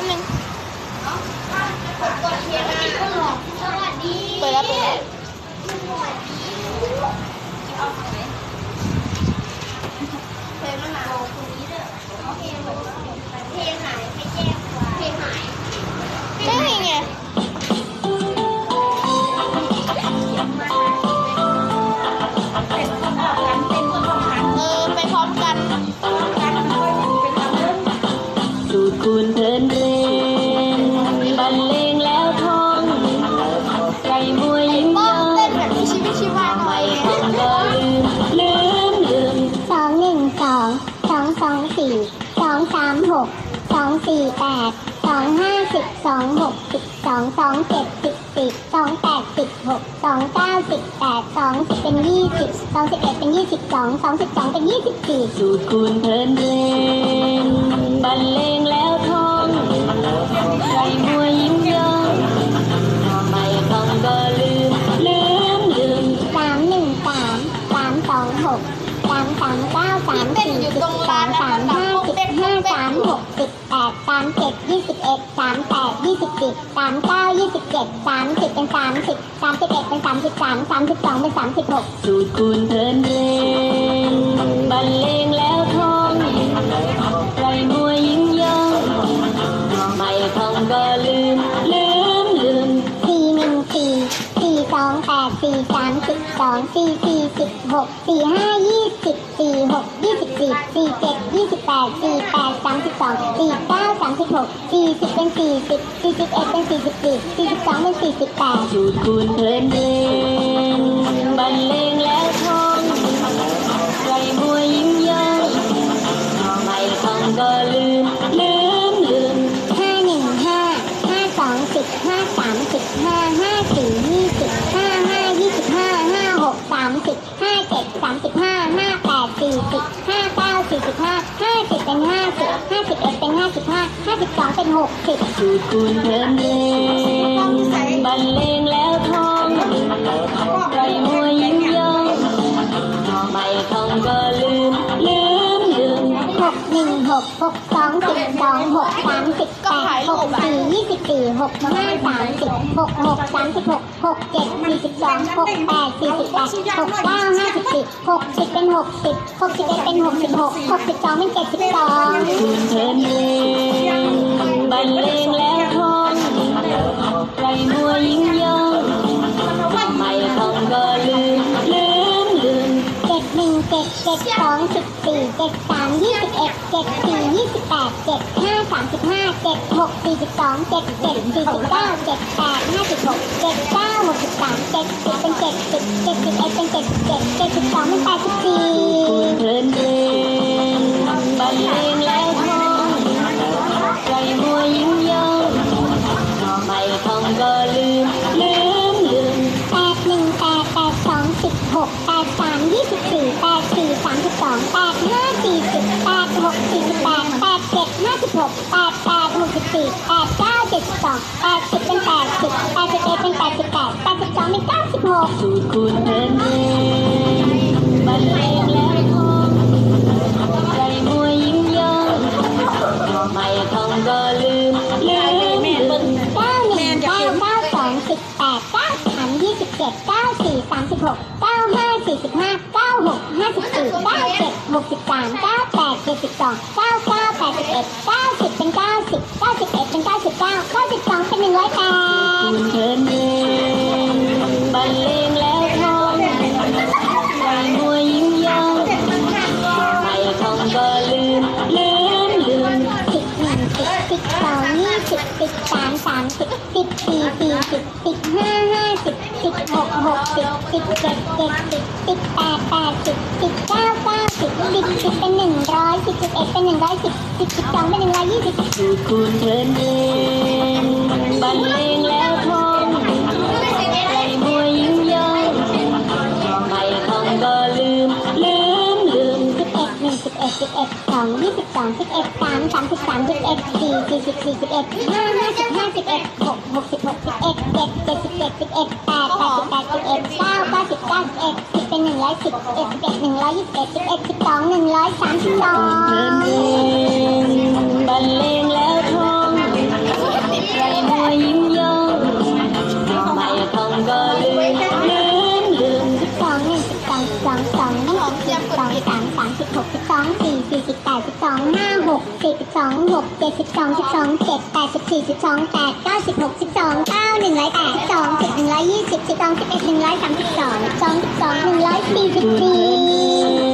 ป๊ สี่แปดสองห้าสิบสองหกสิบสองสองเจ็ดสิบสิบสองแปดสิบหกสองเก้าสิบแปดสองสิบเป็นยี่สิบสองสิบเอ็ดเป็นยี่สิบสองสองสิบสองเป็นยี่สิบสี่สูดคูณเพลินเรนบรรเลงแล้วท่องไก่มวยิ้มย่องไม่ท่องก็ลืมลืมลืมสามหนึ่งสามสามสองหกสามสามเก้าสามสี่สิบสองสามห้าสิบห้าสามหกามเจ็ดยี่สิบเอ็ดสามแปดยี่สิบสิบสามเก้ายี่สิบเจ็ดสามสิบเป็นสามสิบสามสิบเอ็ดเป็นสามสิบสามสามสิบสองเป็นสามสิบหกสูดคูณเพลินเรนบรรเลงแล้วท่องไก่มวยยิ้มย่องไม่ท่องก็ลืมลืมลืมสี่หนึ่งสี่สี่สองแปดสี่สามสิบสองสี่สี่สิบหกสี่ห้า สิบแปดสี่แปดสามสิบสองสี่เก้าสามสิบหกสี่สิบเป็นสี่สิบสี่สิบเอ็ดเป็นสี่สิบสี่สี่สิบสองเป็นสี่สิบแปดสูดคูณเพลินเรน สิบห้าห้าสิบสองเป็นหกสิบสูดคูณเพลินเรนบันเลง กหกสองสิบสองหกสามสิบแปดหกสี่ยี่สิบสี่หกห้าสามสิบหกหกสามสิบหกหกเจ็ดสี่สิบสองหกแปดสี่สิบแปดหกเก้าห้าสิบสี่หกสิบเป็นหกสิบหกสิบเอ็ดเป็นหกสิบหกหกสิบสองเป็นเจ็ดสิบสองคูณเลินเรนบรรเลงแล้วท่องไก่มวยยิ้มย่องไม่ท่องก็ลืมลืมลืมเจ็ดหนึ่งเจ็ดเจ็ดสองสิบสี่เจ็ด ยี่สิบเอ็ดเจ็ดสี่ยี่สิบแปดเจ็ดห้าสามสิบห้าเจ็ดหกสี่สิบสองเจ็ดเจ็ดสี่สิบเก้าเจ็ดแปดห้าสิบหกเจ็ดเก้าหกสิบสามเจ็ดสิบเป็นเจ็ดสิบเจ็ดสิบเอ็ดเป็นเจ็ดเจ็ดเจ็ดสิบสองเป็นแปดสิบสี่เพลินเรนบรรเลงแล้วท่องไก่มวยิ้มย่องไม่ท่องก็ลืมลืมลืมแปดหนึ่งแปดแปดสองสิบหกแปดสามยี่สิบสี่แปดสี่สามสิบสองแปดห้าสี่สิบแปดหกสี่สิบแปดแปดเจ็ด ห้าสิบหกแปดแปดหกสิบสี่แปดเก้าเจ็ดสิบสองแปดสิบเป็นแปดสิบแปดสิบเอ็ดเป็นแปดสิบแปดแปดสิบสองเป็นเก้าสิบหกสูตรคูณเพลินเรนบรรเลงแล้วทองไก่มวยยิ้มย่องไม่ทองก็ลืมลืมลืมเก้าหนึ่งเก้าเก้าสองสิบแปดเก้าสามยี่สิบเจ็ดเก้าสี่สามสิบหกเก้าห้าสี่สิบห้าเก้าหกห้าสิบสี่เก้าเจ็ดหกสิบสามเก้าแปดเจ็ดสิบสองเก้า ดเก้าสิบเป็นเก้าสิบเก้าสิบเอ็ดเป็นเก้าสิบเก้าเก้าสิบสองเป็นหนึ่งร้อยแปคูดณเธอเองบรรเลงแล้วท่องไก่มวยยิ้มย่องไม่ท่องก็ลืมลืมลืมสิบหนึ่งสิบสิบสองยี่สิบสิบสามสามสิบสิบสี่สี่สิบสิบห้าห้าสิบสิบ หกสิบสิบเจ็ดเจ็ดสิบสิบแปดแปดสิบสิบเก้าเก้าสิบสิบสิบเป็นหนึ่งร้อยสิบสิบเอ็ดเป็นหนึ่งร้อยสิบสิบสิบสองเป็นหนึ่งร้อยยี่สิบสิบคูณเพลิน ยี่สิบสองสิบเอ็ดสามสามสิบสามสิบเอ็ดสี่สี่สิบสี่สิบเอ็ดห้าห้าสิบห้าสิบเอ็ดหกหกสิบหกสิบเอ็ดเจ็ดเจ็ดสิบเจ็ดสิบเอ็ดแปดแปดสิบแปดสิบเอ็ดเก้าเก้าสิบเก้าสิบเอ็ดสิบเป็นหนึ่งร้อยสิบเอ็ดสิบเอ็ดหนึ่งร้อยยี่สิบเอ็ดสิบเอ็ดสิบสองหนึ่งร้อยสามสิบสองเลินบรรเลงแล้วท่อง องห้าหกสิบสองหกเจ็ดสิบสองสิบสองเจ็ดแปดสิบสี่สิบสองแปดเก้าสิบหกสิบสองเก้าหนึ่งร้อยแปดสองสิบหนึ่งร้อยยี่สิบสิบสองสิบเอ็ดหนึ่งร้อยสามสิบสองสองสิบสองหนึ่งร้อยสี่สิบสี่